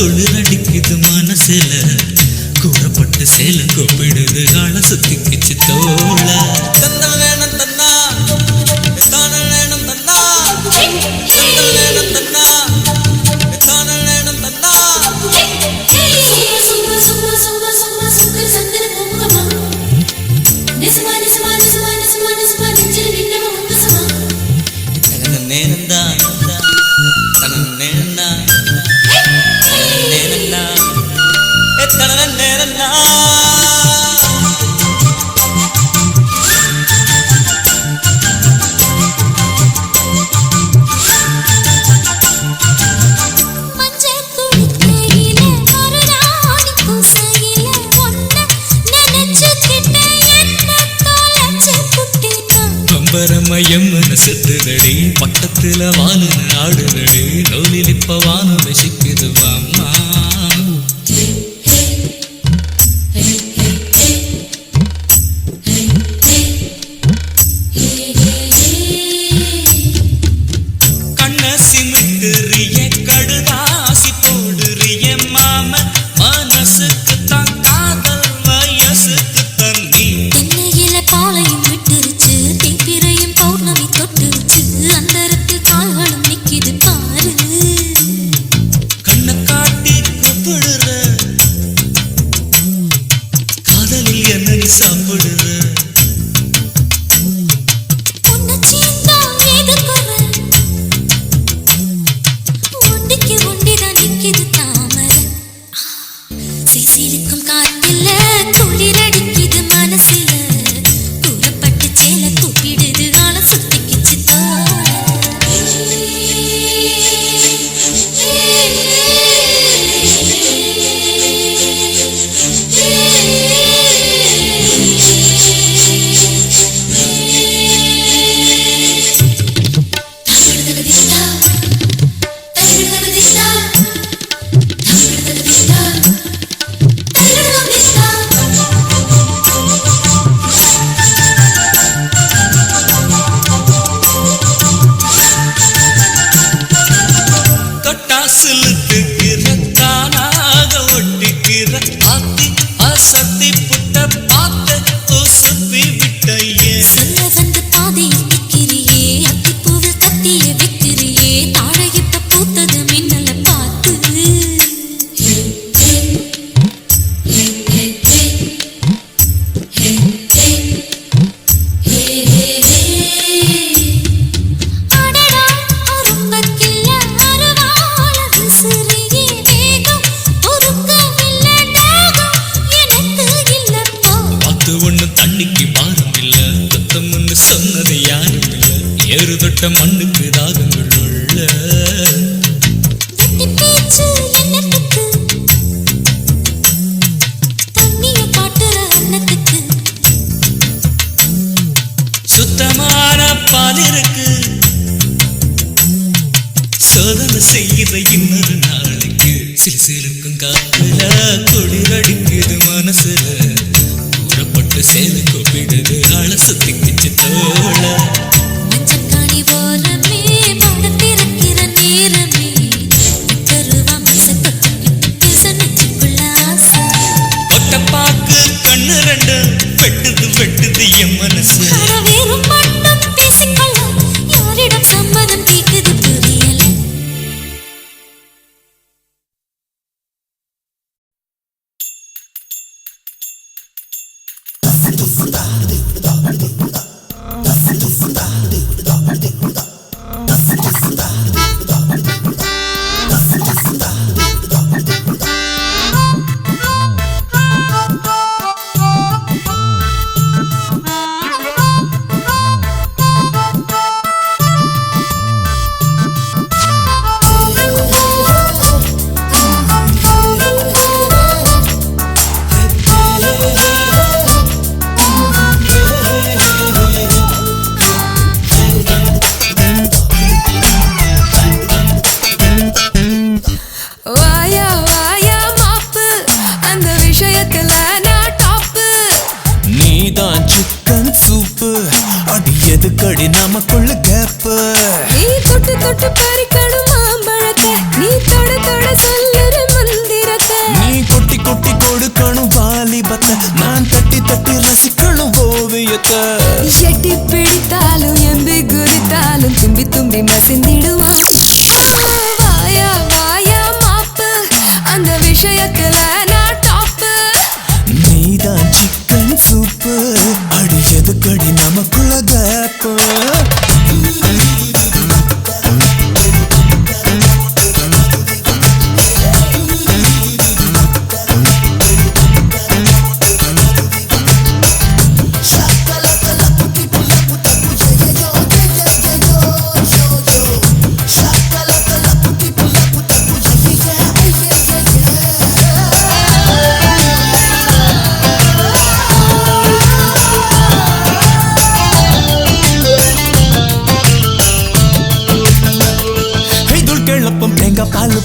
தொழுதடிக்குது மனசுல கூறப்பட்டு சேல கூப்பிடுது கால சுத்திக்குச்சு தோல தந்தல் வேணும் தந்தா தானல் வேணும் தந்தா தந்தல் வேணும் நேரம்தான் சிலு சிலுக்கும் காற்றுல குளிரடி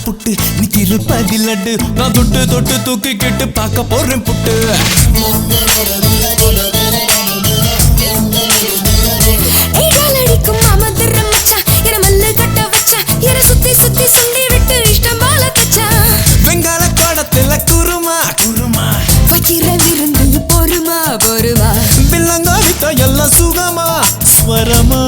புட்டு நீ திருப்பதில் நட்டு நான் தொட்டு தொட்டு தூக்கி கெட்டு பார்க்க போறேன் புட்டு. பொறுமா பொறுமா. பில்லங்காலித்த எல்லாம் சுகமா ஸ்வரமா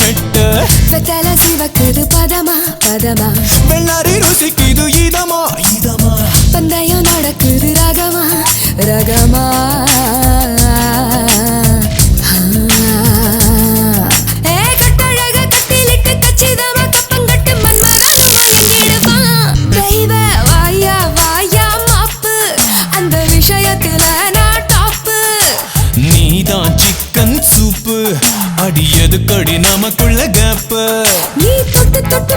நட்ட வெத்தல சிவக்குது பதமா பதமா. வெள்ளாரி ருசிக்குது இதமா இதமா. பந்தயம் நடக்குது ரகமா ரகமா. அது நமக்குள்ள கப்ப நீ தொட்டு தொட்டு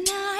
now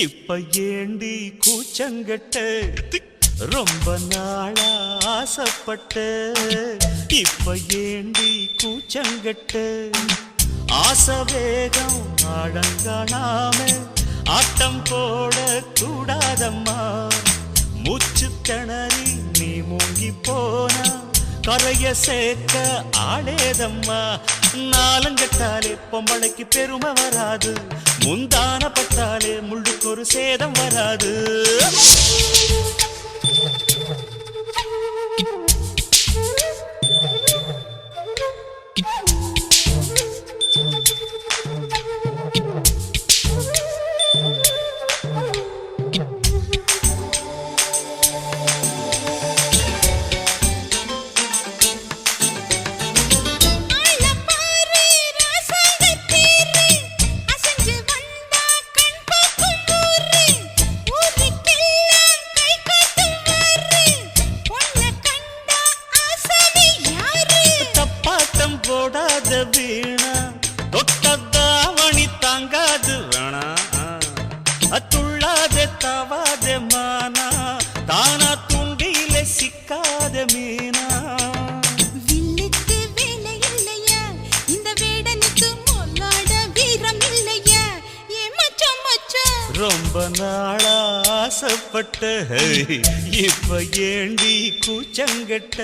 இப்ப ஏண்டி கூச்சங்கட்ட? ரொம்ப நாளா ஆசைப்பட்ட. இப்ப ஏண்டி கூச்சங்கட்ட? ஆசை வேகம் ஆழங்காணாம ஆட்டம் போட கூடாதம்மா. மூச்சு திணறி நீ மூங்கி போனா கரைய சேர்க்க ஆளேதம்மா. நாலங்கட்டாலே பொம்பளைக்கு பெருமை வராது. முந்தான பட்டாலே முள்ளுக்கு ஒரு சேதம் வராது. நாள ஆசைப்பட்ட இப்ப ஏண்டி கூச்சங்கட்ட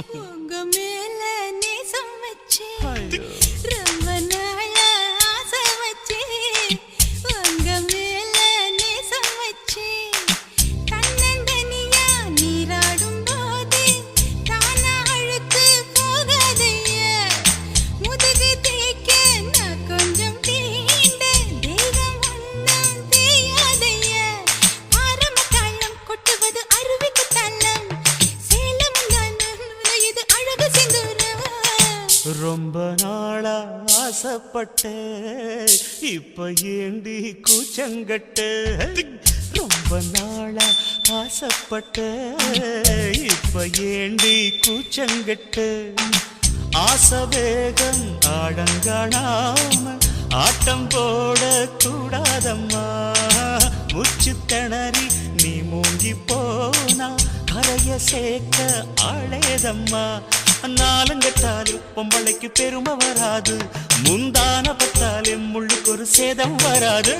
Oh. வாழ ஆசைப்பட்ட இப்ப ஏண்டி கூச்சங்கட்ட? ரொம்ப நாளா ஆசைப்பட்ட இப்ப ஏண்டி கூச்சங்கட்டு? ஆசவேகம் ஆடங்காணாம ஆட்டம் போட கூடாதம்மா முச்சு திணறி நீ மூங்கி போனா கரைய சேர்க்க ஆளேதம்மா. நாலங்கட்டாலே பொம்பளைக்கு பெருமை வராது. முந்தான பத்தாலே முள்ளுக்கு ஒரு சேதம் வராது.